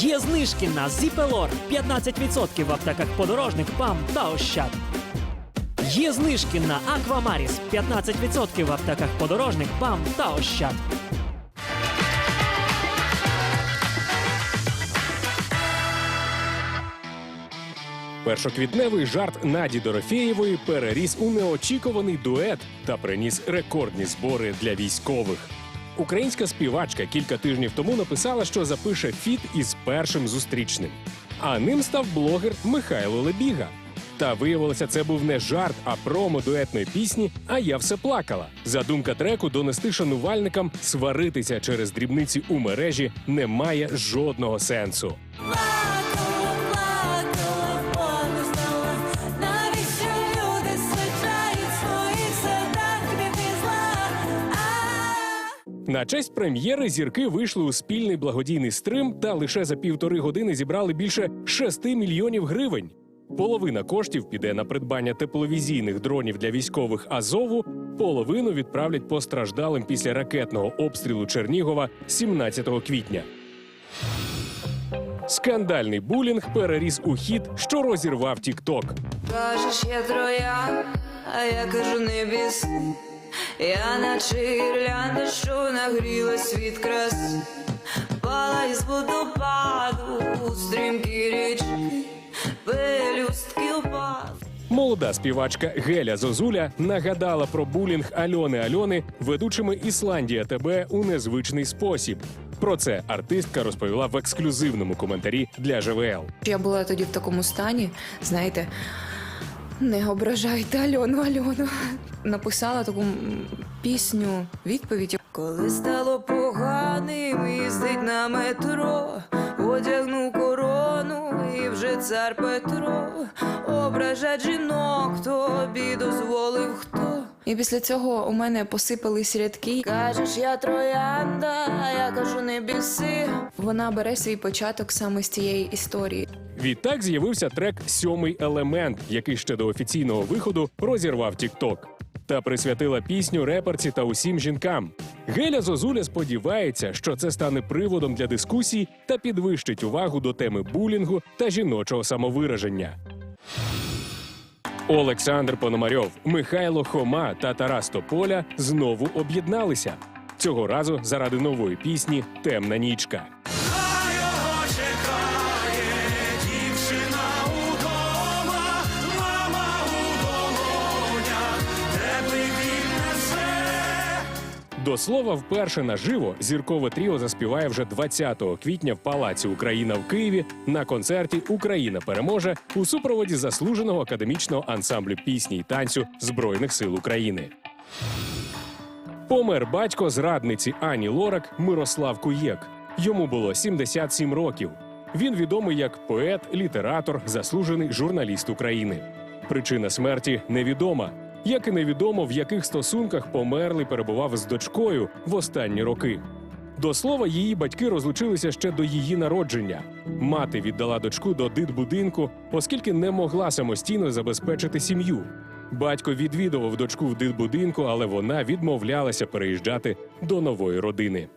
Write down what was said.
Є знижки на Зіпелор 15% в аптеках подорожник, ПАМ та Ощад. Є знижки на Аквамаріс 15% в аптеках подорожник, ПАМ та Ощад. Першоквітневий жарт Наді Дорофєєвої переріс у неочікуваний дует та приніс рекордні збори для військових. Українська співачка кілька тижнів тому написала, що запише фіт із першим зустрічним. А ним став блогер Михайло Лебіга. Та виявилося, це був не жарт, а промо дуетної пісні А я все плакала. Задумка треку донести шанувальникам сваритися через дрібниці у мережі не має жодного сенсу. На честь прем'єри зірки вийшли у спільний благодійний стрим та лише за півтори години зібрали більше 6 мільйонів гривень. Половина коштів піде на придбання тепловізійних дронів для військових Азову. Половину відправлять постраждалим після ракетного обстрілу Чернігова 17 квітня. Скандальний булінг переріс у хід, що розірвав Тік-Ток. Кажеш, я троя, а я кажу не біси. Я наче гірлянда, що нагріла світ краси. Пала із водопаду у стрімкі річки, пелюстки упав. Молода співачка Геля Зозуля нагадала про булінг Альони Альони ведучими Ісландія ТБ у незвичний спосіб. Про це артистка розповіла в ексклюзивному коментарі для ЖВЛ. Я була тоді в такому стані, знаєте, не ображайте Альону Альону. Написала таку пісню, відповідь. Коли стало поганим, їздить на метро, одягнув корону і вже цар Петро. Ображать жінок тобі дозволив хто. І після цього у мене посипались рядки. Кажеш, я троянда, а я кажу, не біси. Вона бере свій початок саме з цієї історії. Відтак з'явився трек Сьомий елемент, який ще до офіційного виходу розірвав TikTok. Та присвятила пісню реперці та усім жінкам. Геля Зозуля сподівається, що це стане приводом для дискусій та підвищить увагу до теми булінгу та жіночого самовираження. Олександр Пономарьов, Михайло Хома та Тарас Тополя знову об'єдналися. Цього разу заради нової пісні Темна нічка. До слова, вперше наживо зіркове тріо заспіває вже 20 квітня в Палаці Україна в Києві на концерті Україна переможе у супроводі заслуженого академічного ансамблю пісні й танцю Збройних сил України. Помер батько зрадниці Ані Лорак Мирослав Куєк. Йому було 77 років. Він відомий як поет, літератор, заслужений журналіст України. Причина смерті невідома. Як і невідомо, в яких стосунках померлий перебував з дочкою в останні роки. До слова, її батьки розлучилися ще до її народження. Мати віддала дочку до дитбудинку, оскільки не могла самостійно забезпечити сім'ю. Батько відвідував дочку в дитбудинку, але вона відмовлялася переїжджати до нової родини.